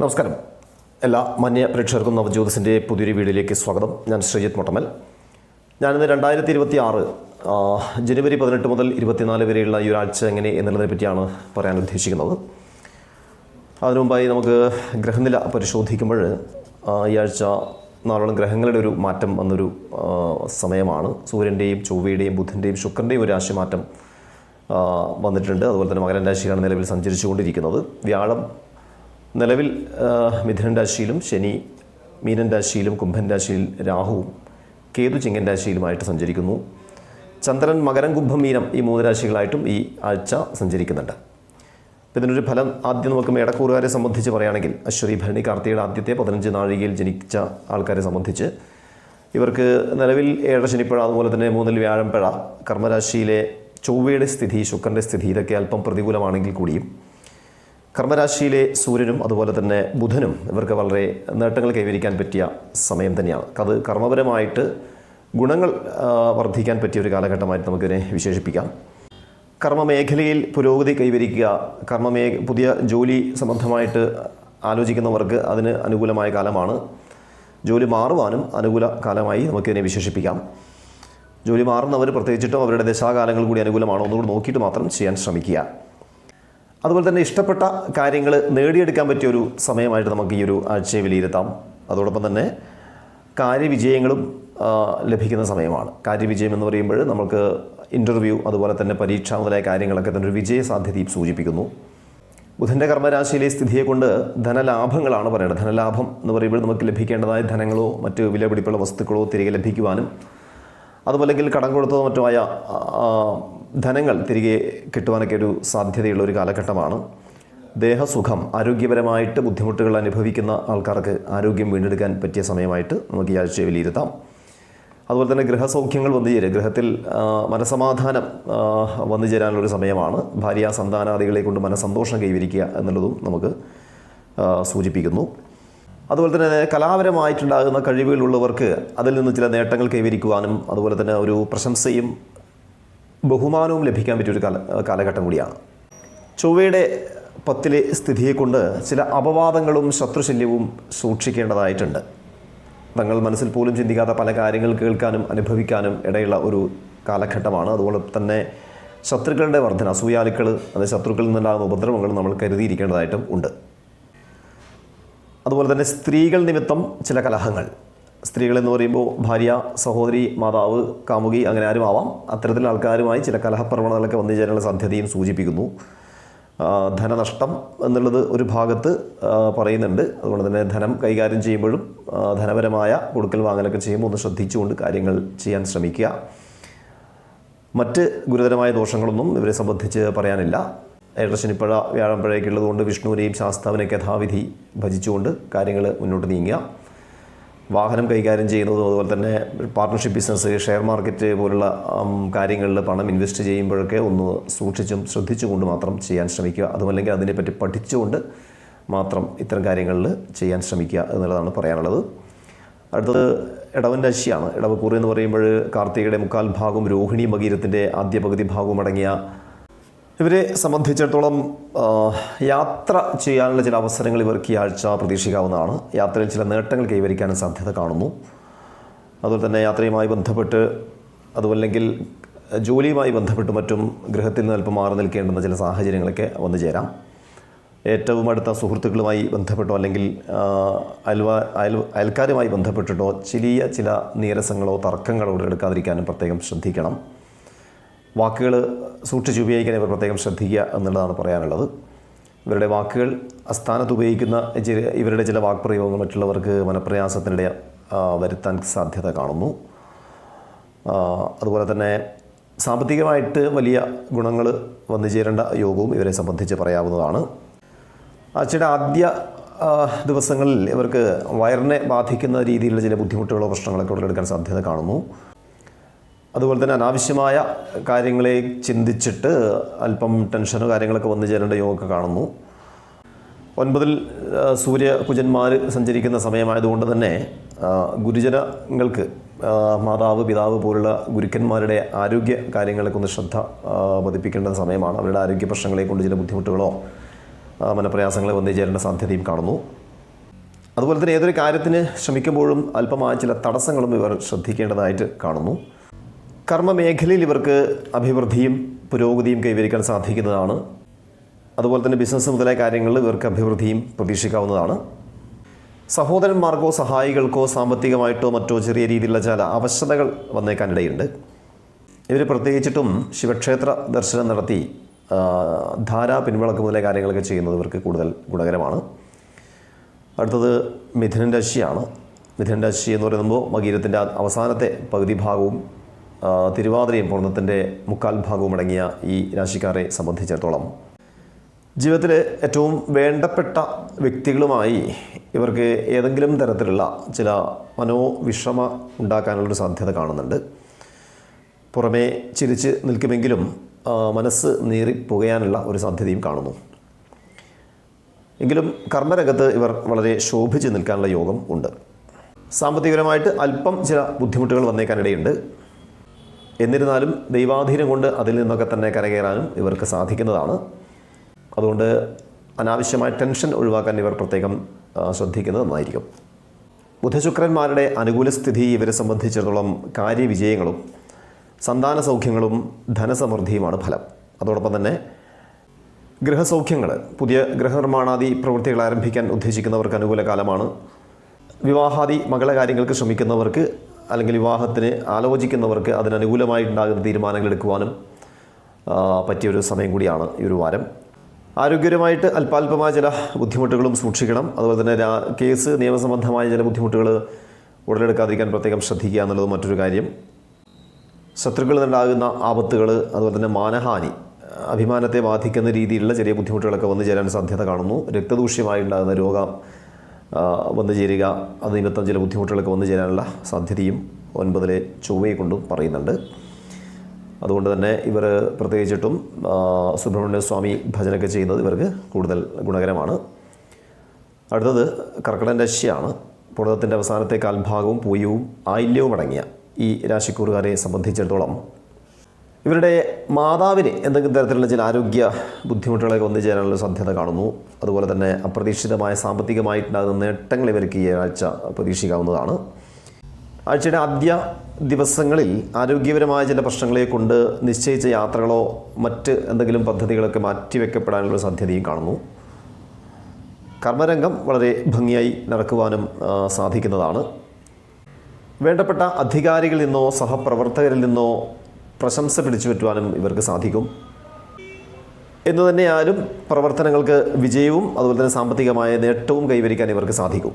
നമസ്കാരം. എല്ലാ മാന്യ പ്രേക്ഷകർക്കും നവജ്യോതിസിന്റെ പുതിയൊരു വീഡിയോയിലേക്ക് സ്വാഗതം. ഞാൻ ശ്രീജിത്ത് മൊട്ടമൽ. ഞാനിന്ന് രണ്ടായിരത്തി ഇരുപത്തി ആറ് ജനുവരി പതിനെട്ട് മുതൽ ഇരുപത്തിനാല് വരെയുള്ള ഈ ഒരാഴ്ച എങ്ങനെ എന്നുള്ളതിനെ പറ്റിയാണ് പറയാൻ ഉദ്ദേശിക്കുന്നത്. അതിനു മുമ്പായി നമുക്ക് ഗ്രഹനില പരിശോധിക്കുമ്പോൾ ഈ ആഴ്ച നാളോളം ഗ്രഹങ്ങളുടെ ഒരു മാറ്റം വന്നൊരു സമയമാണ്. സൂര്യന്റെയും ചൊവ്വയുടെയും ബുധന്റെയും ശുക്രന്റെയും ഒരു രാശിമാറ്റം മാറ്റം വന്നിട്ടുണ്ട്. അതുപോലെ തന്നെ മകരൻ രാശിയിലാണ് നിലവിൽ സഞ്ചരിച്ചുകൊണ്ടിരിക്കുന്നത്. വ്യാഴം നിലവിൽ മിഥുനൻ രാശിയിലും ശനി മീനൻ രാശിയിലും കുംഭൻ രാശിയിൽ രാഹുവും കേതു ചിങ്ങൻ രാശിയിലുമായിട്ട് സഞ്ചരിക്കുന്നു. ചന്ദ്രൻ മകരം കുംഭം മീനം ഈ മൂന്ന് രാശികളായിട്ടും ഈ ആഴ്ച സഞ്ചരിക്കുന്നുണ്ട്. അപ്പോൾ ഇതിനൊരു ഫലം ആദ്യം നമുക്ക് മേടക്കൂറുകാരെ സംബന്ധിച്ച് പറയുകയാണെങ്കിൽ അശ്വതി ഭരണി കാർത്തിയുടെ ആദ്യത്തെ പതിനഞ്ച് നാഴികയിൽ ജനിച്ച ആൾക്കാരെ സംബന്ധിച്ച് ഇവർക്ക് നിലവിൽ ഏഴ ശനിപ്പഴ അതുപോലെ തന്നെ മൂന്നിൽ വ്യാഴംപഴ കർമ്മരാശിയിലെ ചൊവ്വയുടെ സ്ഥിതി ശുക്രന്റെ സ്ഥിതി ഇതൊക്കെ അല്പം പ്രതികൂലമാണെങ്കിൽ കൂടിയും കർമ്മരാശിയിലെ സൂര്യനും അതുപോലെ തന്നെ ബുധനും ഇവർക്ക് വളരെ നേട്ടങ്ങൾ കൈവരിക്കാൻ പറ്റിയ സമയം തന്നെയാണ്. അത് കർമ്മപരമായിട്ട് ഗുണങ്ങൾ വർദ്ധിക്കാൻ പറ്റിയ ഒരു കാലഘട്ടമായിട്ട് നമുക്കിതിനെ വിശേഷിപ്പിക്കാം. കർമ്മമേഖലയിൽ പുരോഗതി കൈവരിക്കുക കർമ്മമേ പുതിയ ജോലി സംബന്ധമായിട്ട് ആലോചിക്കുന്നവർക്ക് അതിന് അനുകൂലമായ കാലമാണ്. ജോലി മാറുവാനും അനുകൂല കാലമായി നമുക്കിതിനെ വിശേഷിപ്പിക്കാം. ജോലി മാറുന്നവർ പ്രത്യേകിച്ചിട്ടും അവരുടെ ദശാകാലങ്ങൾ കൂടി അനുകൂലമാണോ ഒന്നുകൂടി നോക്കിയിട്ട് മാത്രം ചെയ്യാൻ ശ്രമിക്കുക. അതുപോലെ തന്നെ ഇഷ്ടപ്പെട്ട കാര്യങ്ങൾ നേടിയെടുക്കാൻ പറ്റിയ ഒരു സമയമായിട്ട് നമുക്ക് ഈ ഒരു ആഴ്ചയെ വിലയിരുത്താം. അതോടൊപ്പം തന്നെ കാര്യവിജയങ്ങളും ലഭിക്കുന്ന സമയമാണ്. കാര്യവിജയം എന്ന് പറയുമ്പോൾ നമുക്ക് ഇന്റർവ്യൂ അതുപോലെ തന്നെ പരീക്ഷ മുതലായ കാര്യങ്ങളൊക്കെ തന്നെ ഒരു വിജയ സാധ്യതയും സൂചിപ്പിക്കുന്നു. ബുധന്റെ കർമ്മരാശിയിലെ സ്ഥിതിയെക്കൊണ്ട് ധനലാഭങ്ങളാണ് പറയുന്നത് ധനലാഭം എന്ന് പറയുമ്പോൾ നമുക്ക് ലഭിക്കേണ്ടതായ ധനങ്ങളോ മറ്റ് വിലപിടിപ്പുള്ള വസ്തുക്കളോ തിരികെ ലഭിക്കുവാനും അതുമല്ലെങ്കിൽ കടം കൊടുത്തതോ മറ്റോ ആയ ആ, ധനങ്ങൾ തിരികെ കിട്ടുവാനൊക്കെ ഒരു സാധ്യതയുള്ള ഒരു കാലഘട്ടമാണ്. ദേഹസുഖം ആരോഗ്യപരമായിട്ട് ബുദ്ധിമുട്ടുകൾ അനുഭവിക്കുന്ന ആൾക്കാർക്ക് ആരോഗ്യം വീണ്ടെടുക്കാൻ പറ്റിയ സമയമായിട്ട് നമുക്ക് ഈ ആഴ്ചയെ വിലയിരുത്താം. അതുപോലെ തന്നെ ഗൃഹസൗഖ്യങ്ങൾ വന്നു ചേരുക ഗൃഹത്തിൽ മനസമാധാനം വന്നു ചേരാനുള്ളൊരു സമയമാണ്. ഭാര്യ സന്താനാദികളെ കൊണ്ട് മനസന്തോഷം കൈവരിക്കുക എന്നുള്ളതും നമുക്ക് സൂചിപ്പിക്കുന്നു. അതുപോലെ തന്നെ കലാപരമായിട്ടുണ്ടാകുന്ന കഴിവുകളുള്ളവർക്ക് അതിൽ നിന്ന് ചില നേട്ടങ്ങൾ കൈവരിക്കുവാനും അതുപോലെ തന്നെ ഒരു പ്രശംസയും ബഹുമാനവും ലഭിക്കാൻ പറ്റിയൊരു കാല കാലഘട്ടം കൂടിയാണ്. ചൊവ്വയുടെ പത്തിലെ സ്ഥിതിയെക്കൊണ്ട് ചില അപവാദങ്ങളും ശത്രുശല്യവും സൂക്ഷിക്കേണ്ടതായിട്ടുണ്ട്. തങ്ങൾ മനസ്സിൽ പോലും ചിന്തിക്കാത്ത പല കാര്യങ്ങൾ കേൾക്കാനും അനുഭവിക്കാനും ഇടയുള്ള ഒരു കാലഘട്ടമാണ്. അതുപോലെ തന്നെ ശത്രുക്കളുടെ വർധന അസൂയാലുക്കൾ അത് ശത്രുക്കളിൽ നിന്നുണ്ടാകുന്ന ഉപദ്രവങ്ങൾ നമ്മൾ കരുതിയിരിക്കേണ്ടതായിട്ടും ഉണ്ട്. അതുപോലെ തന്നെ സ്ത്രീകൾ നിമിത്തം ചില കലഹങ്ങൾ സ്ത്രീകൾ എന്ന് പറയുമ്പോൾ ഭാര്യ സഹോദരി മാതാവ് കാമുകി അങ്ങനെ ആരും ആവാം. അത്തരത്തിൽ ആൾക്കാരുമായി ചില കലഹപ്രവണതകളൊക്കെ വന്നു ചേരാനുള്ള സാധ്യതയും സൂചിപ്പിക്കുന്നു. ധനനഷ്ടം എന്നുള്ളത് ഒരു ഭാഗത്ത് പറയുന്നുണ്ട്. അതുകൊണ്ട് തന്നെ ധനം കൈകാര്യം ചെയ്യുമ്പോഴും ധനപരമായ കൊടുക്കൽ വാങ്ങലൊക്കെ ചെയ്യുമ്പോൾ ഒന്ന് ശ്രദ്ധിച്ചുകൊണ്ട് കാര്യങ്ങൾ ചെയ്യാൻ ശ്രമിക്കുക. മറ്റ് ഗുരുതരമായ ദോഷങ്ങളൊന്നും ഇവരെ സംബന്ധിച്ച് പറയാനില്ല. ഏഴശനിപ്പഴ വ്യാഴമ്പഴയൊക്കെയുള്ളതുകൊണ്ട് വിഷ്ണുവിനെയും ശാസ്താവിനെയൊക്കെ യഥാവിധി ഭജിച്ചുകൊണ്ട് കാര്യങ്ങൾ മുന്നോട്ട് നീങ്ങുക. വാഹനം കൈകാര്യം ചെയ്യുന്നതും അതുപോലെ തന്നെ പാർട്ട്ണർഷിപ്പ് ബിസിനസ് ഷെയർ മാർക്കറ്റ് പോലുള്ള കാര്യങ്ങളിൽ പണം ഇൻവെസ്റ്റ് ചെയ്യുമ്പോഴൊക്കെ ഒന്ന് സൂക്ഷിച്ചും ശ്രദ്ധിച്ചുകൊണ്ട് മാത്രം ചെയ്യാൻ ശ്രമിക്കുക. അതുമല്ലെങ്കിൽ അതിനെപ്പറ്റി പഠിച്ചുകൊണ്ട് മാത്രം ഇത്തരം കാര്യങ്ങളിൽ ചെയ്യാൻ ശ്രമിക്കുക എന്നുള്ളതാണ് പറയാനുള്ളത്. അടുത്തത് ഇടവൻ രാശിയാണ്. ഇടവക്കൂറ് എന്ന് പറയുമ്പോൾ കാർത്തികയുടെ മുക്കാൽ ഭാഗവും രോഹിണി മകീരത്തിന്റെ ആദ്യ പകുതി ഭാഗവും അടങ്ങിയ ഇവരെ സംബന്ധിച്ചിടത്തോളം യാത്ര ചെയ്യാനുള്ള ചില അവസരങ്ങൾ ഇവർക്ക് ഈ ആഴ്ച പ്രതീക്ഷിക്കാവുന്നതാണ്. യാത്രയിൽ ചില നേട്ടങ്ങൾ കൈവരിക്കാനും സാധ്യത കാണുന്നു. അതുപോലെ തന്നെ യാത്രയുമായി ബന്ധപ്പെട്ട് അതുമല്ലെങ്കിൽ ജോലിയുമായി ബന്ധപ്പെട്ട് മറ്റും ഗൃഹത്തിൽ നിന്ന് അല്പം മാറി നിൽക്കേണ്ടുന്ന ചില സാഹചര്യങ്ങളൊക്കെ വന്നു ചേരാം. ഏറ്റവും അടുത്ത സുഹൃത്തുക്കളുമായി ബന്ധപ്പെട്ടോ അല്ലെങ്കിൽ അയൽവ അയൽ അയൽക്കാരുമായി ബന്ധപ്പെട്ടിട്ടോ ചെറിയ ചില നീരസങ്ങളോ തർക്കങ്ങളോ എടുക്കാതിരിക്കാനും പ്രത്യേകം ശ്രദ്ധിക്കണം. വാക്കുകൾ സൂക്ഷിച്ച് ഉപയോഗിക്കാൻ ഇവർ പ്രത്യേകം ശ്രദ്ധിക്കുക എന്നുള്ളതാണ് പറയാനുള്ളത്. ഇവരുടെ വാക്കുകൾ അസ്ഥാനത്ത് ഉപയോഗിക്കുന്ന ഇവരുടെ ചില വാക്പ്രയോഗങ്ങൾ മറ്റുള്ളവർക്ക് മനപ്രയാസത്തിനിടെ വരുത്താൻ സാധ്യത കാണുന്നു. അതുപോലെ തന്നെ സാമ്പത്തികമായിട്ട് വലിയ ഗുണങ്ങൾ വന്നു ചേരേണ്ട യോഗവും ഇവരെ സംബന്ധിച്ച് പറയാവുന്നതാണ്. ആഴ്ചയുടെ ആദ്യ ദിവസങ്ങളിൽ ഇവർക്ക് വയറിനെ ബാധിക്കുന്ന രീതിയിലുള്ള ചില ബുദ്ധിമുട്ടുകളോ പ്രശ്നങ്ങളൊക്കെ ഉടലെടുക്കാൻ സാധ്യത കാണുന്നു. അതുപോലെ തന്നെ അനാവശ്യമായ കാര്യങ്ങളെ ചിന്തിച്ചിട്ട് അല്പം ടെൻഷനോ കാര്യങ്ങളൊക്കെ വന്നു ചേരേണ്ട യോഗമൊക്കെ കാണുന്നു. ഒൻപതിൽ സൂര്യകുജന്മാർ സൂര്യ കുജന്മാർ സഞ്ചരിക്കുന്ന സമയമായതുകൊണ്ട് തന്നെ ഗുരുജനങ്ങൾക്ക് മാതാവ് പിതാവ് പോലുള്ള ഗുരുക്കന്മാരുടെ ആരോഗ്യ കാര്യങ്ങളൊക്കെ ഒന്ന് ശ്രദ്ധ പതിപ്പിക്കേണ്ട സമയമാണ്. അവരുടെ ആരോഗ്യ പ്രശ്നങ്ങളെ കൊണ്ട് ചില ബുദ്ധിമുട്ടുകളോ മനപ്രയാസങ്ങളോ വന്നു ചേരേണ്ട സാധ്യതയും കാണുന്നു. അതുപോലെ തന്നെ ഏതൊരു കാര്യത്തിന് ശ്രമിക്കുമ്പോഴും അല്പമായ ചില തടസ്സങ്ങളും ഇവർ ശ്രദ്ധിക്കേണ്ടതായിട്ട് കാണുന്നു. കർമ്മമേഖലയിൽ ഇവർക്ക് അഭിവൃദ്ധിയും പുരോഗതിയും കൈവരിക്കാൻ സാധിക്കുന്നതാണ്. അതുപോലെ തന്നെ ബിസിനസ് മുതലായ കാര്യങ്ങളിൽ ഇവർക്ക് അഭിവൃദ്ധിയും പ്രതീക്ഷിക്കാവുന്നതാണ്. സഹോദരന്മാർക്കോ സഹായികൾക്കോ സാമ്പത്തികമായിട്ടോ മറ്റോ ചെറിയ രീതിയിലുള്ള ചില അവശതകൾ വന്നേക്കാനിടയുണ്ട്. ഇവർ പ്രത്യേകിച്ചിട്ടും ശിവക്ഷേത്ര ദർശനം നടത്തി ധാരാ പിൻവിളക്ക് മുതലായ കാര്യങ്ങളൊക്കെ ചെയ്യുന്നത് ഇവർക്ക് കൂടുതൽ ഗുണകരമാണ്. അടുത്തത് മിഥുനൻ രാശിയാണ്. മിഥുനൻ രാശി എന്ന് പറയുമ്പോൾ മകീരത്തിന്റെ അവസാനത്തെ പകുതി ഭാഗവും തിരുവാതിരയും പൂർണത്തിന്റെ മുക്കാൽ ഭാഗവും അടങ്ങിയ ഈ രാശിക്കാരെ സംബന്ധിച്ചിടത്തോളം ജീവിതത്തിലെ ഏറ്റവും വേണ്ടപ്പെട്ട വ്യക്തികളുമായി ഇവർക്ക് ഏതെങ്കിലും തരത്തിലുള്ള ചില മനോവിഷമ ഉണ്ടാക്കാനുള്ളൊരു സാധ്യത കാണുന്നുണ്ട്. പുറമേ ചിരിച്ച് നിൽക്കുമെങ്കിലും മനസ്സ് നീറി പുകയാനുള്ള ഒരു സാധ്യതയും കാണുന്നു. എങ്കിലും കർമ്മരംഗത്ത് ഇവർ വളരെ ശോഭിച്ച് നിൽക്കാനുള്ള യോഗം ഉണ്ട്. സാമ്പത്തികപരമായിട്ട് അല്പം ചില ബുദ്ധിമുട്ടുകൾ വന്നേക്കാനിടയുണ്ട്. എന്നിരുന്നാലും ദൈവാധീനം കൊണ്ട് അതിൽ നിന്നൊക്കെ തന്നെ കരകയറാനും ഇവർക്ക് സാധിക്കുന്നതാണ്. അതുകൊണ്ട് അനാവശ്യമായ ടെൻഷൻ ഒഴിവാക്കാൻ ഇവർ പ്രത്യേകം ശ്രദ്ധിക്കുന്നത് നന്നായിരിക്കും. ബുധശുക്രന്മാരുടെ അനുകൂല സ്ഥിതി ഇവരെ സംബന്ധിച്ചിടത്തോളം കാര്യവിജയങ്ങളും സന്താന സൗഖ്യങ്ങളും ധനസമൃദ്ധിയുമാണ് ഫലം. അതോടൊപ്പം തന്നെ ഗൃഹസൗഖ്യങ്ങൾ പുതിയ ഗൃഹനിർമ്മാണാദി പ്രവൃത്തികൾ ആരംഭിക്കാൻ ഉദ്ദേശിക്കുന്നവർക്ക് അനുകൂല കാലമാണ്. വിവാഹാദി മകളെ കാര്യങ്ങൾക്ക് ശ്രമിക്കുന്നവർക്ക് അല്ലെങ്കിൽ വിവാഹത്തിന് ആലോചിക്കുന്നവർക്ക് അതിനനുകൂലമായിട്ടുണ്ടാകുന്ന തീരുമാനങ്ങൾ എടുക്കുവാനും പറ്റിയ പറ്റിയൊരു സമയം കൂടിയാണ് ഈ ഒരു വാരം. ആരോഗ്യപരമായിട്ട് അല്പാൽപമായ ചില ബുദ്ധിമുട്ടുകളും സൂക്ഷിക്കണം. അതുപോലെ തന്നെ കേസ് നിയമസംബന്ധമായ ചില ബുദ്ധിമുട്ടുകൾ ഉടലെടുക്കാതിരിക്കാൻ പ്രത്യേകം ശ്രദ്ധിക്കുക എന്നുള്ളത് മറ്റൊരു കാര്യം. ശത്രുക്കളിൽ നിന്നുണ്ടാകുന്ന ആപത്തുകൾ അതുപോലെ തന്നെ മാനഹാനി അഭിമാനത്തെ ബാധിക്കുന്ന രീതിയിലുള്ള ചെറിയ ബുദ്ധിമുട്ടുകളൊക്കെ വന്നു ചേരാൻ സാധ്യത കാണുന്നു. രക്തദൂഷ്യമായി ഉണ്ടാകുന്ന രോഗം വന്നു ചേരുക. അത് നിമിത്തം ചില ബുദ്ധിമുട്ടുകളൊക്കെ വന്നു ചേരാനുള്ള സാധ്യതയും ഒൻപതിലെ ചൊവ്വയെ കൊണ്ടും പറയുന്നുണ്ട്. അതുകൊണ്ട് തന്നെ ഇവർ പ്രത്യേകിച്ചിട്ടും സുബ്രഹ്മണ്യ സ്വാമി ഭജനൊക്കെ ചെയ്യുന്നത് ഇവർക്ക് കൂടുതൽ ഗുണകരമാണ്. അടുത്തത് കർക്കടൻ രാശിയാണ്. പുണതത്തിന്റെ അവസാനത്തെ കാൽഭാഗവും പൂയവും ആയില്യവും അടങ്ങിയ ഈ രാശിക്കൂറുകാരെ സംബന്ധിച്ചിടത്തോളം ഇവരുടെ മാതാവിന് എന്തെങ്കിലും തരത്തിലുള്ള ചില ആരോഗ്യ ബുദ്ധിമുട്ടുകളൊക്കെ വന്നു ചേരാനുള്ള സാധ്യത കാണുന്നു. അതുപോലെ തന്നെ അപ്രതീക്ഷിതമായ സാമ്പത്തികമായിട്ടുണ്ടാകുന്ന നേട്ടങ്ങൾ ഇവർക്ക് ഈ ആഴ്ച പ്രതീക്ഷിക്കാവുന്നതാണ്. ആഴ്ചയുടെ ആദ്യ ദിവസങ്ങളിൽ ആരോഗ്യപരമായ ചില പ്രശ്നങ്ങളെ കൊണ്ട് നിശ്ചയിച്ച യാത്രകളോ മറ്റ് എന്തെങ്കിലും പദ്ധതികളൊക്കെ മാറ്റിവെക്കപ്പെടാനുള്ള സാധ്യതയും കാണുന്നു. കർമ്മരംഗം വളരെ ഭംഗിയായി നടക്കുവാനും സാധിക്കുന്നതാണ്. വേണ്ടപ്പെട്ട അധികാരികളിൽ നിന്നോ സഹപ്രവർത്തകരിൽ നിന്നോ പ്രശംസ പിടിച്ചു പറ്റുവാനും ഇവർക്ക് സാധിക്കും. എന്ന് തന്നെയാലും പ്രവർത്തനങ്ങൾക്ക് വിജയവും അതുപോലെ തന്നെ സാമ്പത്തികമായ നേട്ടവും കൈവരിക്കാൻ ഇവർക്ക് സാധിക്കും.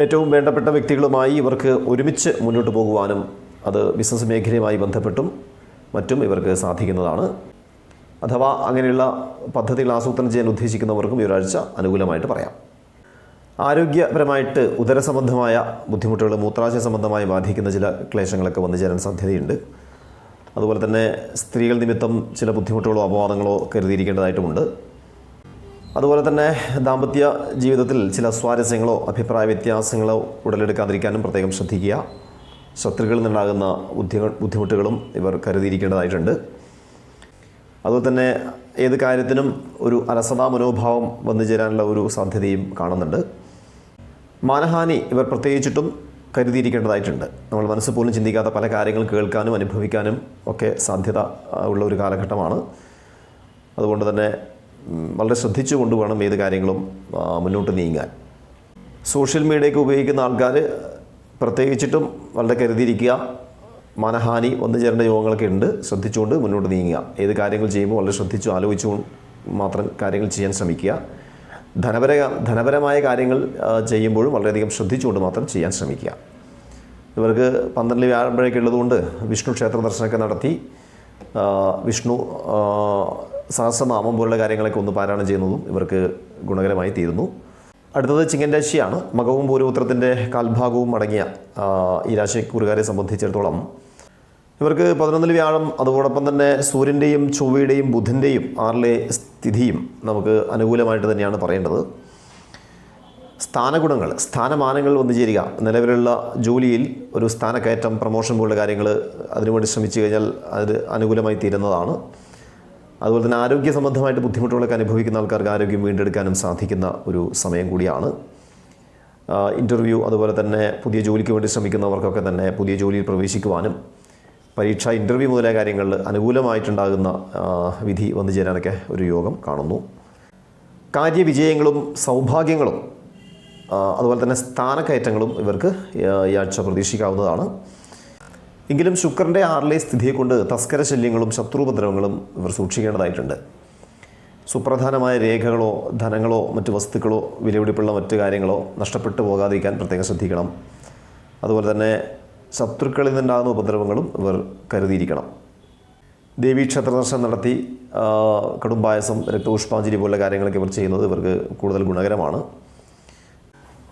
ഏറ്റവും വേണ്ടപ്പെട്ട വ്യക്തികളുമായി ഇവർക്ക് ഒരുമിച്ച് മുന്നോട്ട് പോകുവാനും അത് ബിസിനസ് മേഖലയുമായി ബന്ധപ്പെട്ടും മറ്റും ഇവർക്ക് സാധിക്കുന്നതാണ്. അഥവാ അങ്ങനെയുള്ള പദ്ധതികൾ ആസൂത്രണം ചെയ്യാൻ ഉദ്ദേശിക്കുന്നവർക്കും ഒരാഴ്ച അനുകൂലമായിട്ട് പറയാം. ആരോഗ്യപരമായിട്ട് ഉദരസംബന്ധമായ ബുദ്ധിമുട്ടുകൾ മൂത്രാശയ സംബന്ധമായി ബാധിക്കുന്ന ചില ക്ലേശങ്ങളൊക്കെ വന്നു ചേരാൻ സാധ്യതയുണ്ട്. അതുപോലെ തന്നെ സ്ത്രീകൾ നിമിത്തം ചില ബുദ്ധിമുട്ടുകളോ അപവാദങ്ങളോ കരുതിയിരിക്കേണ്ടതായിട്ടുമുണ്ട്. അതുപോലെ തന്നെ ദാമ്പത്യ ജീവിതത്തിൽ ചില സ്വാരസ്യങ്ങളോ അഭിപ്രായ വ്യത്യാസങ്ങളോ ഉടലെടുക്കാതിരിക്കാനും പ്രത്യേകം ശ്രദ്ധിക്കുക. ശത്രുക്കളിൽ നിന്നുണ്ടാകുന്ന ബുദ്ധി ബുദ്ധിമുട്ടുകളും ഇവർ കരുതിയിരിക്കേണ്ടതായിട്ടുണ്ട്. അതുപോലെ തന്നെ ഏത് കാര്യത്തിനും ഒരു അലസതാ മനോഭാവം വന്നു ചേരാനുള്ള ഒരു സാധ്യതയും കാണുന്നുണ്ട്. മാനഹാനി ഇവർ പ്രത്യേകിച്ചിട്ടും കരുതിയിരിക്കേണ്ടതായിട്ടുണ്ട്. നമ്മൾ മനസ്സ് പോലും ചിന്തിക്കാത്ത പല കാര്യങ്ങൾ കേൾക്കാനും അനുഭവിക്കാനും ഒക്കെ സാധ്യത ഉള്ള ഒരു കാലഘട്ടമാണ്. അതുകൊണ്ട് തന്നെ വളരെ ശ്രദ്ധിച്ചു കൊണ്ടുവേണം ഏത് കാര്യങ്ങളും മുന്നോട്ട് നീങ്ങാൻ. സോഷ്യൽ മീഡിയയൊക്കെ ഉപയോഗിക്കുന്ന ആൾക്കാർ പ്രത്യേകിച്ചിട്ടും വളരെ കരുതിയിരിക്കുക മനഹാനി വന്നു ചേരേണ്ട യോഗങ്ങളൊക്കെ ഉണ്ട് ശ്രദ്ധിച്ചുകൊണ്ട് മുന്നോട്ട് നീങ്ങുക. ഏത് കാര്യങ്ങൾ ചെയ്യുമ്പോൾ വളരെ ശ്രദ്ധിച്ചു ആലോചിച്ചു മാത്രം കാര്യങ്ങൾ ചെയ്യാൻ ശ്രമിക്കുക. ധനപര ധനപരമായ കാര്യങ്ങൾ ചെയ്യുമ്പോഴും വളരെയധികം ശ്രദ്ധിച്ചുകൊണ്ട് മാത്രം ചെയ്യാൻ ശ്രമിക്കുക. ഇവർക്ക് പന്ത്രണ്ട് വ്യാഴമ്പഴയൊക്കെ ഉള്ളതുകൊണ്ട് വിഷ്ണു ക്ഷേത്ര ദർശനമൊക്കെ നടത്തി വിഷ്ണു സഹസ്രനാമം പോലുള്ള കാര്യങ്ങളൊക്കെ ഒന്ന് പാരായണം ചെയ്യുന്നതും ഇവർക്ക് ഗുണകരമായി തീരുന്നു. അടുത്തത് ചിങ്ങൻ രാശിയാണ്. മകവും പൂരപുത്രത്തിന്റെ കാൽഭാഗവും അടങ്ങിയ ഈ രാശിക്കൂറുകാരെ സംബന്ധിച്ചിടത്തോളം ഇവർക്ക് പതിനൊന്നിൽ വ്യാഴം അതോടൊപ്പം തന്നെ സൂര്യന്റെയും ചൊവ്വയുടെയും ബുധന്റെയും ആറിലെ സ്ഥിതിയും നമുക്ക് അനുകൂലമായിട്ട് തന്നെയാണ് പറയേണ്ടത്. സ്ഥാനഗുണങ്ങൾ സ്ഥാനമാനങ്ങൾ വന്നു ചേരുക നിലവിലുള്ള ജോലിയിൽ ഒരു സ്ഥാനക്കയറ്റം പ്രമോഷൻ പോലുള്ള കാര്യങ്ങൾ അതിനുവേണ്ടി ശ്രമിച്ചു കഴിഞ്ഞാൽ അത് അനുകൂലമായി തീരുന്നതാണ്. അതുപോലെ തന്നെ ആരോഗ്യ സംബന്ധമായിട്ട് ബുദ്ധിമുട്ടുകളൊക്കെ അനുഭവിക്കുന്ന ആൾക്കാർക്ക് ആരോഗ്യം വീണ്ടെടുക്കാനും സാധിക്കുന്ന ഒരു സമയം കൂടിയാണ്. ഇന്റർവ്യൂ അതുപോലെ തന്നെ പുതിയ ജോലിക്ക് വേണ്ടി ശ്രമിക്കുന്നവർക്കൊക്കെ തന്നെ പുതിയ ജോലിയിൽ പ്രവേശിക്കുവാനും പരീക്ഷ ഇന്റർവ്യൂ മുതലായ കാര്യങ്ങളിൽ അനുകൂലമായിട്ടുണ്ടാകുന്ന വിധി വന്നു ചേരാനൊക്കെ ഒരു യോഗം കാണുന്നു. കാര്യവിജയങ്ങളും സൗഭാഗ്യങ്ങളും അതുപോലെ തന്നെ സ്ഥാനക്കയറ്റങ്ങളും ഇവർക്ക് ഈ ആഴ്ച പ്രതീക്ഷിക്കാവുന്നതാണ്. എങ്കിലും ശുക്രന്റെ ആറിലെ സ്ഥിതിയെക്കൊണ്ട് തസ്കര ശല്യങ്ങളും ശത്രുപദ്രവങ്ങളും ഇവർ സൂക്ഷിക്കേണ്ടതായിട്ടുണ്ട്. സുപ്രധാനമായ രേഖകളോ ധനങ്ങളോ മറ്റ് വസ്തുക്കളോ വിലപിടിപ്പുള്ള മറ്റു കാര്യങ്ങളോ നഷ്ടപ്പെട്ടു പോകാതിരിക്കാൻ പ്രത്യേകം ശ്രദ്ധിക്കണം. അതുപോലെ തന്നെ ശത്രുക്കളിൽ നിന്നുണ്ടാകുന്ന ഉപദ്രവങ്ങളും ഇവർ കരുതിയിരിക്കണം. ദേവീക്ഷേത്ര ദർശനം നടത്തി കടുംപായസം രക്തപുഷ്പാഞ്ജലി പോലുള്ള കാര്യങ്ങളൊക്കെ ഇവർ ചെയ്യുന്നത് ഇവർക്ക് കൂടുതൽ ഗുണകരമാണ്.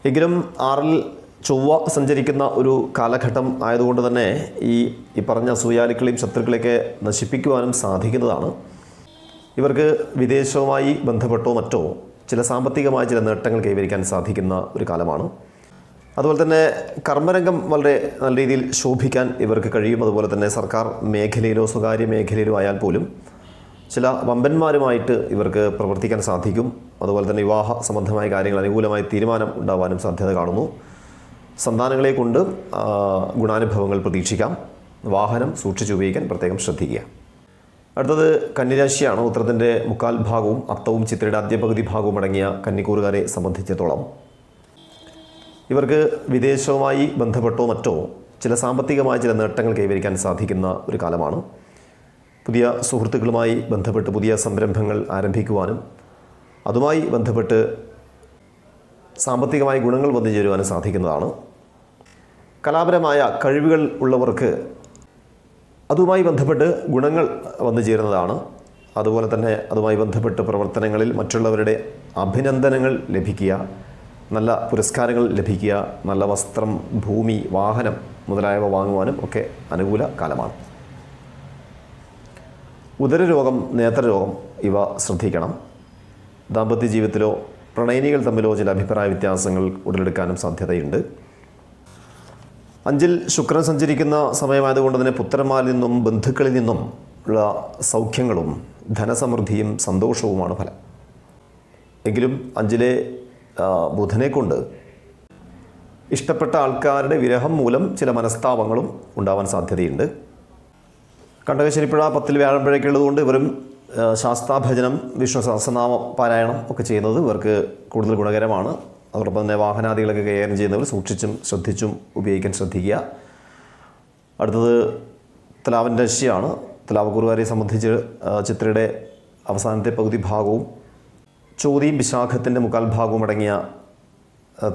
എങ്കിലും ആറിൽ ചൊവ്വ സഞ്ചരിക്കുന്ന ഒരു കാലഘട്ടം ആയതുകൊണ്ട് തന്നെ ഈ ഈ പറഞ്ഞ അസൂയാലുക്കളെയും ശത്രുക്കളെയൊക്കെ നശിപ്പിക്കുവാനും സാധിക്കുന്നതാണ്. ഇവർക്ക് വിദേശവുമായി ബന്ധപ്പെട്ടോ മറ്റോ ചില സാമ്പത്തികമായ ചില നേട്ടങ്ങൾ കൈവരിക്കാൻ സാധിക്കുന്ന ഒരു കാലമാണ്. അതുപോലെ തന്നെ കർമ്മരംഗം വളരെ നല്ല രീതിയിൽ ശോഭിക്കാൻ ഇവർക്ക് കഴിയും. അതുപോലെ തന്നെ സർക്കാർ മേഖലയിലോ സ്വകാര്യ മേഖലയിലോ ആയാൽ പോലും ചില വമ്പന്മാരുമായിട്ട് ഇവർക്ക് പ്രവർത്തിക്കാൻ സാധിക്കും. അതുപോലെ തന്നെ വിവാഹ സംബന്ധമായ കാര്യങ്ങൾ അനുകൂലമായ തീരുമാനം ഉണ്ടാവാനും സാധ്യത കാണുന്നു. സന്താനങ്ങളെ കൊണ്ട് ഗുണാനുഭവങ്ങൾ പ്രതീക്ഷിക്കാം. വാഹനം സൂക്ഷിച്ചുപയോഗിക്കാൻ പ്രത്യേകം ശ്രദ്ധിക്കുക. അടുത്തത് കന്നിരാശിയാണ്. ഉത്തരത്തിന്റെ മുക്കാൽ ഭാഗവും അത്തവും ചിത്രയുടെ ആദ്യ ഭാഗവും അടങ്ങിയ കന്നിക്കൂറുകാരെ സംബന്ധിച്ചിടത്തോളം ഇവർക്ക് വിദേശവുമായി ബന്ധപ്പെട്ടോ മറ്റോ ചില സാമ്പത്തികമായ ചില നേട്ടങ്ങൾ കൈവരിക്കാൻ സാധിക്കുന്ന ഒരു കാലമാണ്. പുതിയ സുഹൃത്തുക്കളുമായി ബന്ധപ്പെട്ട് പുതിയ സംരംഭങ്ങൾ ആരംഭിക്കുവാനും അതുമായി ബന്ധപ്പെട്ട് സാമ്പത്തികമായ ഗുണങ്ങൾ വന്നു ചേരുവാനും സാധിക്കുന്നതാണ്. കലാപരമായ കഴിവുകൾ ഉള്ളവർക്ക് അതുമായി ബന്ധപ്പെട്ട് ഗുണങ്ങൾ വന്നു ചേരുന്നതാണ്. അതുപോലെ തന്നെ അതുമായി ബന്ധപ്പെട്ട് പ്രവർത്തനങ്ങളിൽ മറ്റുള്ളവരുടെ അഭിനന്ദനങ്ങൾ ലഭിക്കുക നല്ല പുരസ്കാരങ്ങൾ ലഭിക്കുക നല്ല വസ്ത്രം ഭൂമി വാഹനം മുതലായവ വാങ്ങുവാനും ഒക്കെ അനുകൂല കാലമാണ്. ഉദരരോഗം നേത്രരോഗം ഇവ ശ്രദ്ധിക്കണം. ദാമ്പത്യ ജീവിതത്തിലോ പ്രണയിനികൾ തമ്മിലോ ചില അഭിപ്രായ വ്യത്യാസങ്ങൾ ഉടലെടുക്കാനും സാധ്യതയുണ്ട്. അഞ്ചിൽ ശുക്രൻ സഞ്ചരിക്കുന്ന സമയമായതുകൊണ്ട് തന്നെ പുത്രന്മാരിൽ നിന്നും ബന്ധുക്കളിൽ നിന്നും ഉള്ള സൗഖ്യങ്ങളും ധനസമൃദ്ധിയും സന്തോഷവുമാണ് ഫലം. എങ്കിലും അഞ്ചിലെ ബുധനെ കൊണ്ട്. ഇഷ്ടപ്പെട്ട ആൾക്കാരുടെ വിരഹം മൂലം ചില മനസ്താപങ്ങളും ഉണ്ടാവാൻ സാധ്യതയുണ്ട്. കണ്ടകശനിപ്പുഴ പത്തിൽ വ്യാഴമ്പഴൊക്കെ ഉള്ളതുകൊണ്ട് ഇവരും ശാസ്താഭജനം വിഷ്ണു സഹസ്രനാമ പാരായണം ഒക്കെ ചെയ്യുന്നത് ഇവർക്ക് കൂടുതൽ ഗുണകരമാണ്. അതോടൊപ്പം തന്നെ വാഹനാദികളൊക്കെ കൈകാര്യം ചെയ്യുന്നവർ സൂക്ഷിച്ചും ശ്രദ്ധിച്ചും ഉപയോഗിക്കാൻ ശ്രദ്ധിക്കുക. അടുത്തത് തുലാവിന്റെ രശ്യാണ് തുലാവക്കുറുകാരെ സംബന്ധിച്ച് ആ, ചിത്രയുടെ അവസാനത്തെ പകുതി ഭാഗവും ചോതിയും വിശാഖത്തിന്റെ മുക്കാൽ ഭാഗവും അടങ്ങിയ